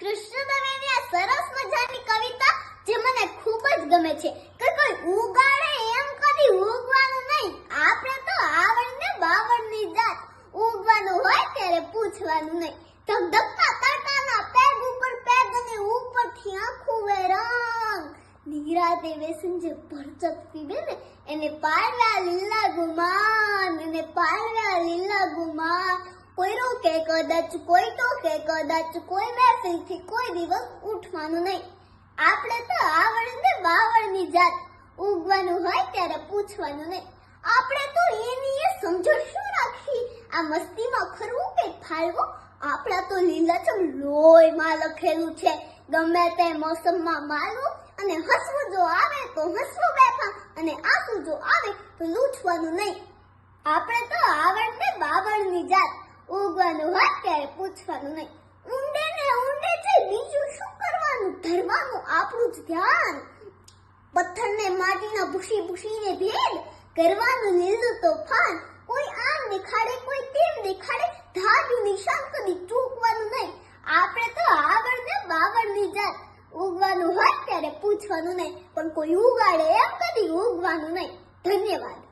કૃષ્ણ દવેની આ સરસ મજાની કવિતા જે મને ખૂબ જ ગમે છે. કે કોઈ ઉગાડે એમ કદી ઉગવાનું નહીં. આપણે તો આવડને બાવળની જાત. ઉગવાનું હોય ત્યારે પૂછવાનું નહીં. ધગધગતા તડકાના પેગ ઉપર પેગ અને ઉપરથી આખું વેરંગ. નિરાતે વેસન જે ભરચક પીવે ને, એને પાડવા લીલા ગુમાન, એને પાડવા લીલા ગુમાન. કોઈ રોકે, કદાચ કોઈ ટોકે, કદાચ કોઈ મહેફિલથી કોઈ દિવસ ઉઠવાનું નહીં. આપણે તો આવડ ને બાવળની જાત. ઉગવાનું હોય ત્યારે પૂછવાનું નહીં. આપણે તો એની એ સમજણ શું રાખી. આ મસ્તીમાં ખરવું કે ફાળવું? આપણા તો લીલાછમ લોહીમાં લખેલું છે, ગમે તે મોસમમાં મારવું અને હસવું જો આવે તો હસવું બેઠા અને આંસુ જો આવે તો લૂછવાનું નહીં. આપણે તો આવડ ને બાવળની જાત. ઉગવાનું હોય ત્યારે પૂછવાનું નહીં. ઊંડે ને ઊંડે છે બીજું શું કરવાનું? ધરવાનું આપણું જ ધ્યાન. પથ્થરને માટીના ભૂસી ભૂસીને ભેદ, કરવાનું લીલું તોફાન. કોઈ આમ દેખાડે, કોઈ તેમ દેખાડે ધાર્યું નિશાન કદી ચૂકવાનું નહીં. આપણે તો આવડ ને બાવળની જાત. ઉગવાનું હોય ત્યારે પૂછવાનું નહીં. પણ કોઈ ઉગાડે એમ કદી ઉગવાનું નહીં. ધન્યવાદ.